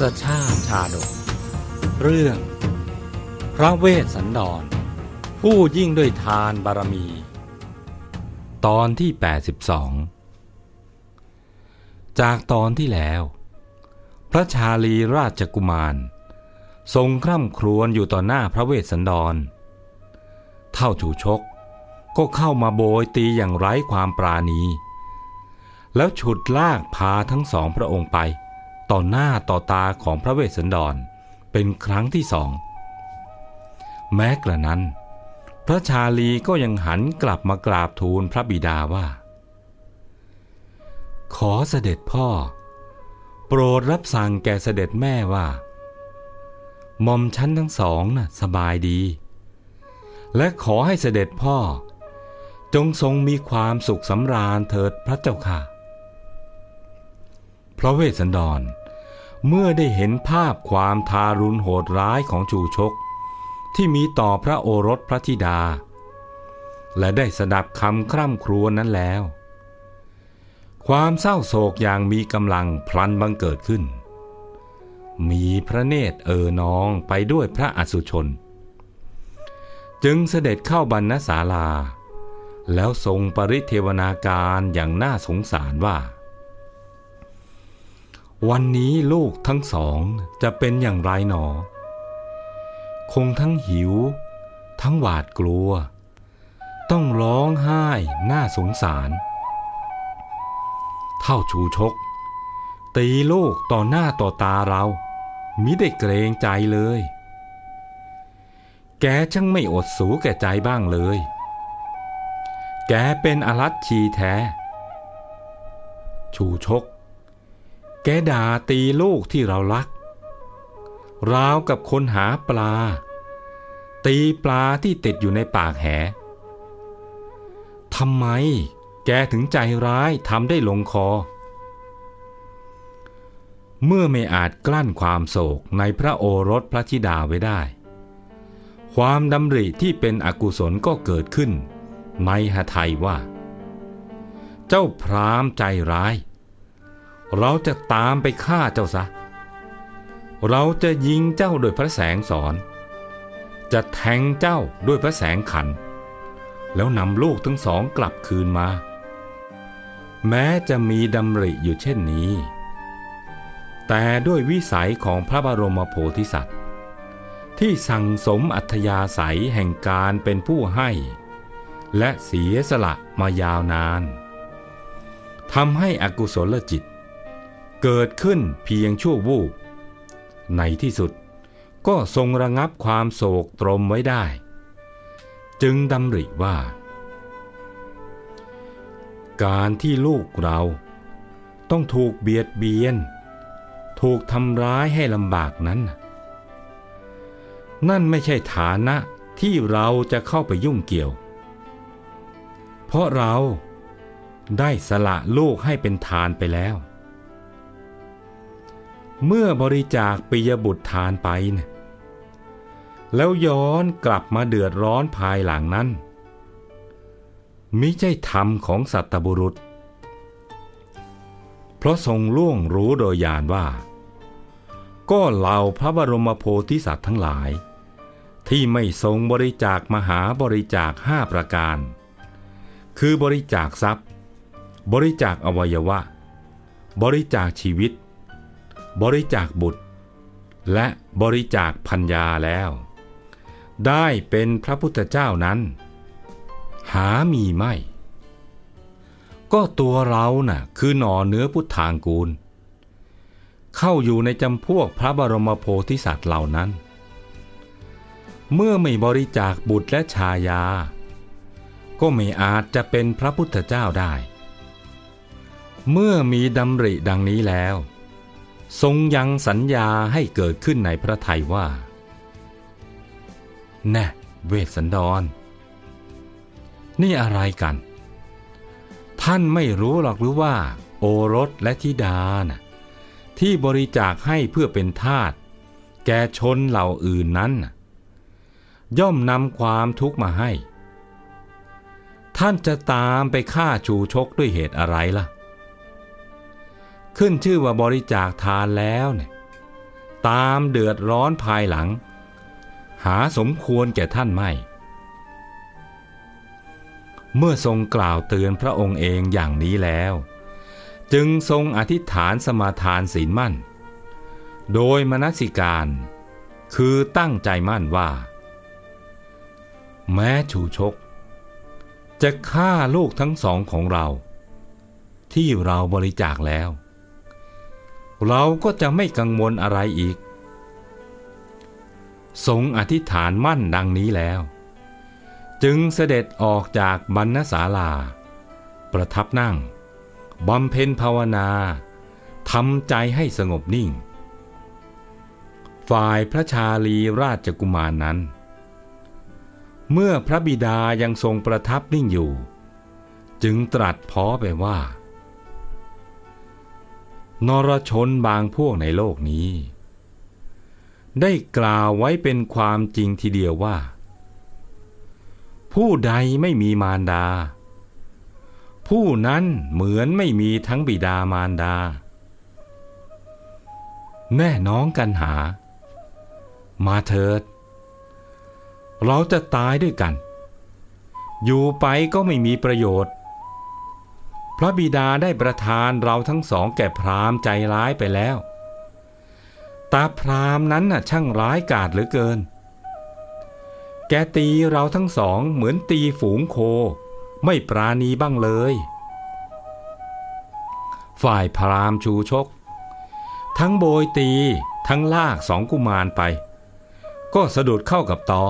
ศชาติชาดก เรื่อง พระเวสสันดร ผู้ยิ่งด้วยทานบารมี ตอนที่ 82 จากตอนที่แล้ว พระชาลีราชกุมาร ทรงคร่ำครวญอยู่ต่อหน้าพระเวสสันดร เท่าจูชกก็เข้ามาโบยตีอย่างไร้ความปราณี แล้วฉุดลากพาทั้งสองพระองค์ไป ต่อหน้าต่อตาของพระเวสสันดร เป็นครั้งที่สอง แม้กระนั้น พระชาลีก็ยังหันกลับมากราบทูลพระบิดาว่า ขอเสด็จพ่อ โปรดรับสั่งแก่เสด็จแม่ว่าหม่อมชั้นทั้งสองน่ะสบายดี และขอให้เสด็จพ่อ จงทรงมีความสุขสำราญเถิดพระเจ้าค่ะ พระเวสสันดร เมื่อได้เห็นภาพความทารุณโหดร้ายของจูชก ที่มีต่อพระโอรสพระธิดา และได้สดับคำคร่ำครวญนั้นแล้ว ความเศร้าโศกอย่างมีกำลังพลันบังเกิดขึ้น มีพระเนตรเอ่อนองไปด้วยพระอสุชน จึงเสด็จเข้าบรรณศาลาแล้วทรงปริเทวนาการอย่างน่าสงสารว่า วันนี้ลูกทั้งสองจะเป็นอย่างไรหนอ คงทั้งหิว ทั้งหวาดกลัว ต้องร้องไห้น่าสงสาร เท่าชูชก ตีลูกต่อหน้าต่อตาเรา มิได้เกรงใจเลย แกช่างไม่อดสูแก่ใจบ้างเลย แกเป็นอรัชชีแท้ ชูชก แกด่าตีลูกที่เรารัก ราวกับคนหาปลา ตีปลาที่ติดอยู่ในปากแหทำไมแกถึงใจร้ายทำได้ลงคอ เมื่อไม่อาจกลั้นความโศกในพระโอรสพระธิดาไว้ได้ ความดำริที่เป็นอกุศลก็เกิดขึ้น ในหทัยว่า เจ้าพรามใจร้าย เราจะตามไปฆ่าเจ้าซะ เราจะยิงเจ้าโดยพระแสงสอน จะแทงเจ้าด้วยพระแสงขัน แล้วนำลูกทั้งสองกลับคืนมา แม้จะมีดำริอยู่เช่นนี้ แต่ด้วยวิสัยของพระบรมโพธิสัตว์ ที่สั่งสมอัธยาศัยแห่งการเป็นผู้ให้ และเสียสละมายาวนานทำให้อกุศลจิต เกิดขึ้นเพียงชั่ววูบในที่สุดก็ทรงระงับความโศกตรมไว้ได้ จึงดำริว่า การที่ลูกเราต้องถูกเบียดเบียน ถูกทำร้ายให้ลำบากนั้น นั่นไม่ใช่ฐานะที่เราจะเข้าไปยุ่งเกี่ยว เพราะเราได้สละลูกให้เป็นทานไปแล้ว เมื่อบริจาคปิยบุตรทานไปนะแล้วย้อนกลับมาเดือดร้อนภายหลังนั้น มิใช่ธรรมของสัตบุรุษ เพราะทรงล่วงรู้โดยญาณว่า ก็เหล่าพระบรมโพธิสัตว์ทั้งหลาย ที่ไม่ทรงบริจาคมหาบริจาคห้าประการ คือบริจาคทรัพย์ บริจาคอวัยวะ บริจาคชีวิต บริจาคบุตร และบริจาคพัญญาแล้ว ได้เป็นพระพุทธเจ้านั้น หามีไม่ ก็ตัวเราน่ะคือหน่อเนื้อพุทธางกูล เข้าอยู่ในจำพวกพระบรมโพธิสัตว์เหล่านั้น เมื่อไม่บริจาคบุตรและชายา ก็ไม่อาจจะเป็นพระพุทธเจ้าได้ เมื่อมีดำริดังนี้แล้ว ทรงยังสัญญาให้เกิดขึ้นในพระทัยว่า แน่เวสสันดร นี่อะไรกัน ท่านไม่รู้หรอกหรือว่า โอรสและธิดานะที่บริจาคให้เพื่อเป็นทาสแก่ชนเหล่าอื่นนั้น ย่อมนำความทุกข์มาให้ ท่านจะตามไปฆ่าชูชกด้วยเหตุอะไรล่ะ ขึ้นชื่อว่าบริจาคทานแล้วเนี่ยตามเดือดร้อนภายหลัง หาสมควรแก่ท่านไม่ เมื่อทรงกล่าวเตือนพระองค์เองอย่างนี้แล้ว จึงทรงอธิษฐานสมาทานศีลมั่น โดยมนสิการคือตั้งใจมั่นว่า แม้ชูชก จะฆ่าลูกทั้งสองของเรา ที่เราบริจาคแล้ว เราก็จะไม่กังวลอะไรอีก ทรงอธิษฐานมั่นดังนี้แล้ว จึงเสด็จออกจากบรรณศาลา ประทับนั่งบำเพ็ญภาวนาทำใจให้สงบนิ่ง ฝ่ายพระชาลีราชกุมารนนั้น เมื่อพระบิดายังทรงประทับนิ่งอยู่ จึงตรัสพ้อไปว่า นรชนบางพวกในโลกนี้ ได้กล่าวไว้เป็นความจริงทีเดียวว่า ผู้ใดไม่มีมารดา ผู้นั้นเหมือนไม่มีทั้งบิดามารดาแม่น้องกันหา มาเถิด เราจะตายด้วยกัน อยู่ไปก็ไม่มีประโยชน์ พระบิดาได้ประทานเราทั้งสองแก่พรามใจร้ายไปแล้ว ตาพรามนั้นน่ะช่างร้ายกาจเหลือเกิน แกตีเราทั้งสองเหมือนตีฝูงโค ไม่ปราณีบ้างเลย ฝ่ายพรามชูชก ทั้งโบยตีทั้งลากสองกุมารไป ก็สะดุดเข้ากับตอ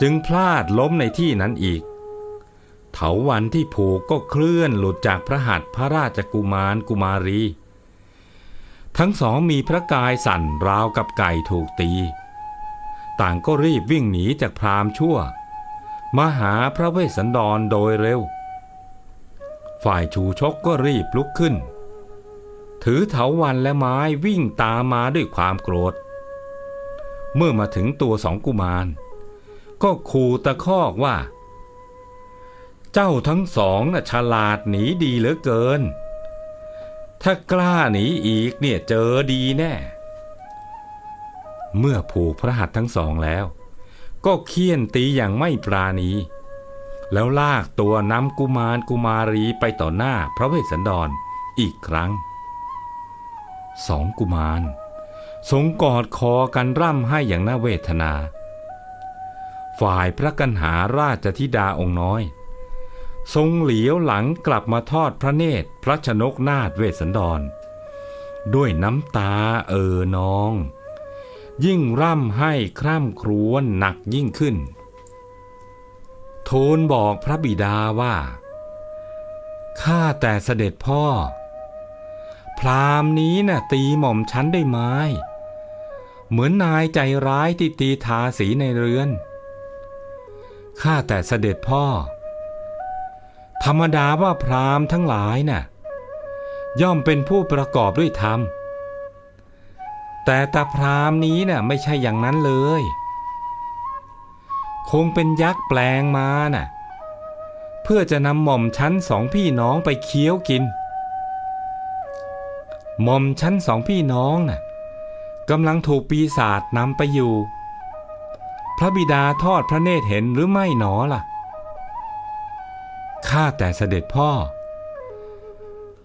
จึงพลาดล้มในที่นั้นอีก เถาวันที่ผูกก็เคลื่อนหลุดจากพระหัตถ์พระราชกุมารกุมารี ทั้งสองมีพระกายสั่นราวกับไก่ถูกตี ต่างก็รีบวิ่งหนีจากพรามชั่ว มาหาพระเวสสันดรโดยเร็ว ฝ่ายชูชกก็รีบลุกขึ้น ถือเถาวันและไม้วิ่งตามมาด้วยความโกรธ เมื่อมาถึงตัวสองกุมาร ก็ขู่ตะคอกว่า เจ้าทั้งสองน่ะฉลาดหนีดีเหลือเกิน ถ้ากล้าหนีอีกเนี่ยเจอดีแน่ เมื่อผูกพระหัตถ์ทั้งสองแล้ว ก็เคี่ยนตีอย่างไม่ปราณี แล้วลากตัวนำกุมารกุมารีไปต่อหน้าพระเวสสันดรอีกครั้ง สองกุมารทรงกอดคอกันร่ำให้อย่างน่าเวทนา ฝ่ายพระกันหาราชธิดาองค์น้อย ทรงเหลียวหลังกลับมาทอดพระเนตรพระชนกนาถเวสสันดร ด้วยน้ำตาเออน้อง ยิ่งร่ำให้คร่ำครวญหนักยิ่งขึ้น โทูลบอกพระบิดาว่าข้าแต่เสด็จพ่อ พรามนี้น่ะตีหม่อมฉันได้ไม้ เหมือนนายใจร้ายที่ตีทาสีในเรือนข้าแต่เสด็จพ่อ ธรรมดาว่าพรามทั้งหลายน่ะ ย่อมเป็นผู้ประกอบด้วยธรรม แต่ตาพรามนี้น่ะไม่ใช่อย่างนั้นเลย คงเป็นยักษ์แปลงมาน่ะ เพื่อจะนำหม่อมชั้นสองพี่น้องไปเคี้ยวกิน หม่อมชั้นสองพี่น้องน่ะกำลังถูกปีศาจนำไปอยู่ พระบิดาทอดพระเนตรเห็นหรือไม่หนอล่ะ ข้าแต่เสด็จพ่อ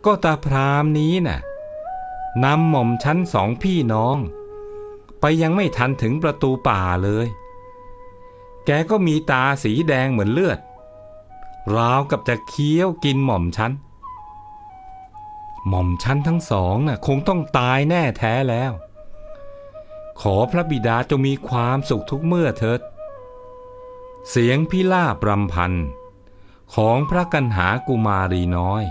ก็ตาพรามนี้น่ะนำหม่อมชั้นสองพี่น้อง ไปยังไม่ทันถึงประตูป่าเลย แกก็มีตาสีแดงเหมือนเลือด ราวกับจะเคี้ยวกินหม่อมฉันหม่อมฉันทั้งสองน่ะคงต้องตายแน่แท้แล้ว ขอพระบิดาจงมีความสุขทุกเมื่อเถิด เสียงพิลาบรำพัน ของพระกันหากุมารีน้อย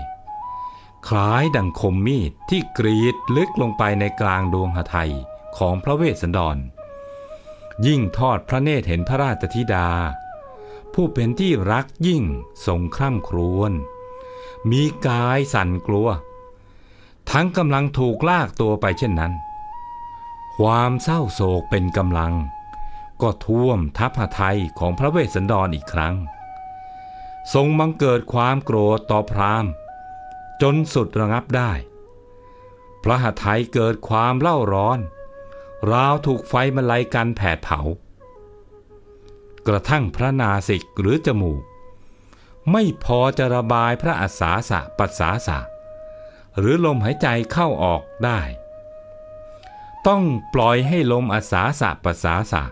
คล้ายดังคมมีดที่กรีดลึกลงไปในกลางดวงหทัยของพระเวสสันดร ยิ่งทอดพระเนตรเห็นพระราชธิดา ผู้เป็นที่รักยิ่งทรงคร่ำครวญมีกายสั่นกลัว ทั้งกำลังถูกลากตัวไปเช่นนั้น ความเศร้าโศกเป็นกำลัง ก็ท่วมทัพหทัยของพระเวสสันดรอีกครั้ง ทรงบังเกิดความโกรธต่อพราหมณ์ จนสุดระงับได้ พระหทัยเกิดความเล่าร้อน ราวถูกไฟมาลัยกันแผดเผา กระทั่งพระนาสิกหรือจมูก ไม่พอจะระบายพระอัสาสะปัสสาสะ หรือลมหายใจเข้าออกได้ ต้องปล่อยให้ลมอัสาสะปัสสาสะ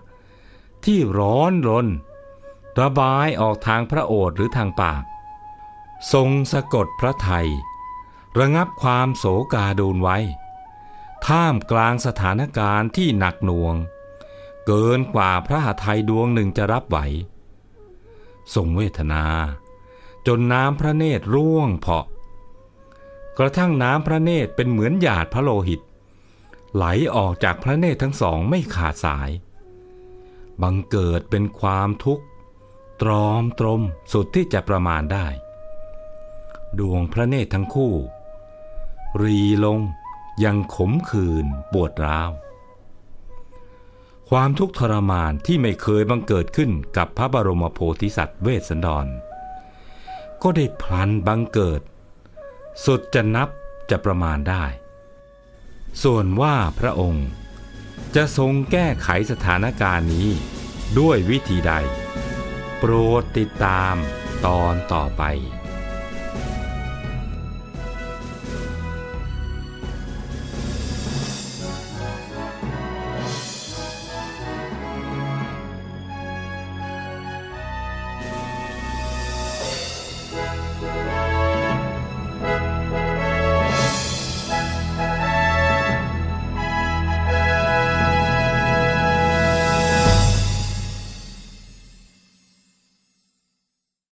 ที่ร้อนรน ระบายออกทางพระโอษฐ์หรือทางปาก ทรงสะกดพระไทย ระงับความโศกาดูนไว้ ท่ามกลางสถานการณ์ที่หนักหน่วง เกินกว่าพระหทัยดวงหนึ่งจะรับไหว ทรงเวทนา จนน้ำพระเนตรร่วงเพาะ กระทั่งน้ำพระเนตรเป็นเหมือนหยาดพระโลหิต ไหลออกจากพระเนตรทั้งสองไม่ขาดสาย บังเกิดเป็นความทุกข์ ตรอมตรมสุดที่จะประมาณได้ ดวงพระเนตรทั้งคู่ รีลงยังขมขื่นปวดร้าว ความทุกข์ทรมานที่ไม่เคยบังเกิดขึ้นกับพระบรมโพธิสัตว์เวสสันดร ก็ได้พลันบังเกิด สุดจะนับจะประมาณได้ ส่วนว่าพระองค์จะทรงแก้ไขสถานการณ์นี้ด้วยวิธีใด โปรดติดตามตอนต่อไป